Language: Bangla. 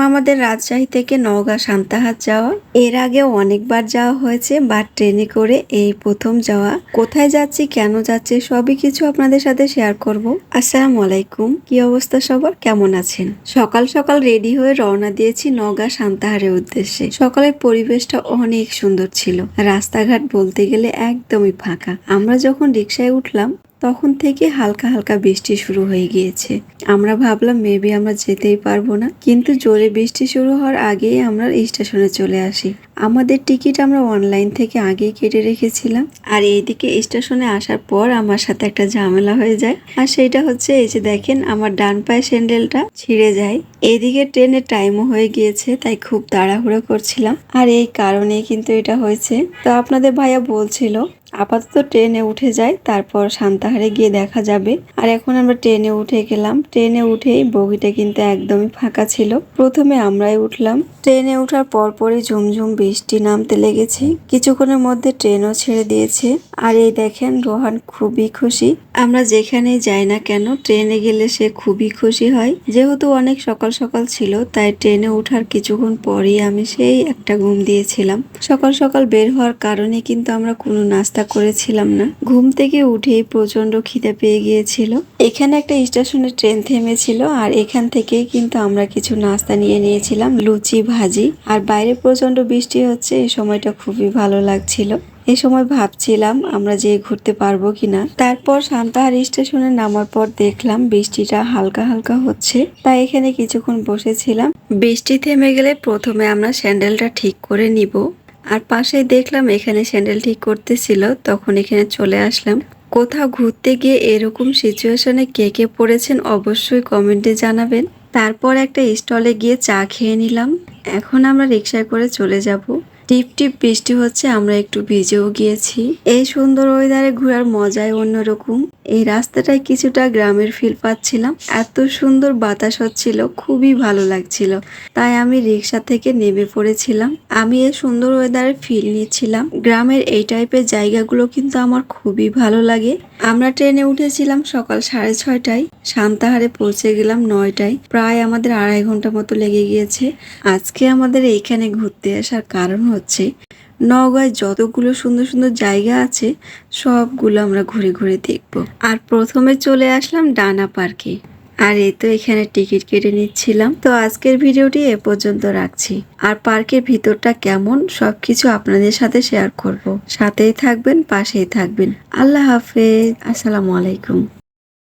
আমাদের রাজশাহী থেকে নওগাঁ সান্তাহাট যাওয়া। এর আগে অনেকবার যাওয়া হয়েছে বা ট্রেনে করে এই প্রথম যাওয়া। কোথায় যাচ্ছি, কেন যাচ্ছে, সবই কিছু আপনাদের সাথে শেয়ার করব। আসসালামু আলাইকুম। কি অবস্থা সবার? কেমন আছেন? সকাল সকাল রেডি হয়ে রওনা দিয়েছি নওগাঁ সান্তাহারের উদ্দেশ্যে। সকালের পরিবেশটা অনেক সুন্দর ছিল। রাস্তাঘাট বলতে গেলে একদমই ফাঁকা। আমরা যখন রিক্সায় উঠলাম তখন থেকে হালকা হালকা বৃষ্টি শুরু হয়ে গিয়েছে। আমরা ভাবলাম মেবি আমরা যেতেই পারব না। কিন্তু জোরে বৃষ্টি শুরু হওয়ার আগেই আমরা স্টেশনে চলে আসি। আমাদের টিকিট আমরা অনলাইন থেকে আগেই কেটে রেখেছিলাম। আর এইদিকে স্টেশনে আসার পর আমার সাথে একটা ঝামেলা হয়ে যায়। আর সেটা হচ্ছে, এই যে দেখেন, আমার ডান পায়ে স্যান্ডেলটা ছিঁড়ে যায়। এদিকে ট্রেনের টাইমও হয়ে গিয়েছে, তাই খুব তাড়াহুড়ো করছিলাম। আর এই কারণেই কিন্তু এটা হয়েছে। তো আপনাদের ভাইয়া বলছিল আপাতত ট্রেনে উঠে যাই, তারপর সান্তাহারে গিয়ে দেখা যাবে। আর এখন আমরা ট্রেনে উঠে গেলাম। ট্রেনে উঠেই বগিটা কিন্তু একদমই ফাঁকা ছিল। প্রথমে আমরাই উঠলাম। ট্রেনে ওঠার পরপরই ঝুমঝুম বৃষ্টি নামতে লেগেছে। কিছুক্ষণের মধ্যে ট্রেনও ছেড়ে দিয়েছে। আর এই দেখেন, রোহান খুবই খুশি। আমরা যেখানেই যাই না কেন, ট্রেনে গেলে সে খুবই খুশি হয়। যেহেতু অনেক সকাল সকাল ছিল, তাই ট্রেনে ওঠার কিছুক্ষণ পরই আমি সেই একটা ঘুম দিয়েছিলাম। সকাল সকাল বের হওয়ার কারণে কিন্তু আমরা কোনো নাস্তা করেছিলাম না। ঘুম থেকে উঠেই প্রচণ্ড খিদে পেয়ে গিয়েছিল। এখানে একটা স্টেশনে ট্রেন থেমেছিল আর এখান থেকেই কিন্তু আমরা কিছু নাস্তা নিয়ে নিয়েছিলাম, লুচি, ভাজি। আর বাইরে প্রচণ্ড বৃষ্টি হচ্ছে, এই সময়টা খুবই ভালো লাগছিল। এ সময় ভাবছিলাম আমরা যে ঘুরতে পারব কিনা। তারপর সান্তাহার স্টেশনে নামার পর দেখলাম বৃষ্টিটা হালকা হালকা হচ্ছে। তাই এখানে কিছুক্ষণ বসেছিলাম। বৃষ্টি থেমে গেলে প্রথমে আমরা স্যান্ডেলটা ঠিক করে নিব। আর পাশে দেখলাম এখানে স্যান্ডেল ঠিক করতেছিল, তখন এখানে চলে আসলাম। কোথাও ঘুরতে গিয়ে এরকম সিচুয়েশনে কে কে পড়েছেন অবশ্যই কমেন্টে জানাবেন। তারপর একটা স্টলে গিয়ে চা খেয়ে নিলাম। এখন আমরা রিক্সায় করে চলে যাব। টিপ টিপ বৃষ্টি হচ্ছে, আমরা একটু ভিজেও গিয়েছি। এই সুন্দর ওয়েদারে ঘোরার মজাই অন্যরকম। এই রাস্তাটায় কিছুটা গ্রামের ফিল পাচ্ছিলাম। এত সুন্দর বাতাস হচ্ছিল, খুবই ভালো লাগছিল। তাই আমি রিক্সা থেকে নেমে পড়েছিলাম। আমি এই সুন্দর ওয়েদারে ফিল নিচ্ছিলাম। গ্রামের এই টাইপের জায়গাগুলো কিন্তু আমার খুবই ভালো লাগে। আমরা ট্রেনে উঠেছিলাম সকাল সাড়ে ছয়টায়। সান্তাহারে পৌঁছে গেলাম নয়টায়। প্রায় আমাদের আড়াই ঘণ্টা মতো লেগে গিয়েছে। আজকে আমাদের এইখানে ঘুরতে আসার কারণ হচ্ছে। নওগাঁয় যতগুলো সুন্দর সুন্দর জায়গা আছে, সবগুলো আমরা ঘুরে ঘুরে দেখব। আর প্রথমে চলে আসলাম ডানা পার্কে। আর এই তো এখানে টিকিট কেটে নিচ্ছিলাম। তো আজকের ভিডিওটি এ পর্যন্ত রাখছি। আর পার্কের ভিতরটা কেমন, সবকিছু আপনাদের সাথে শেয়ার করব। সাথেই থাকবেন, পাশেই থাকবেন। আল্লাহ হাফেজ। আসসালামু আলাইকুম।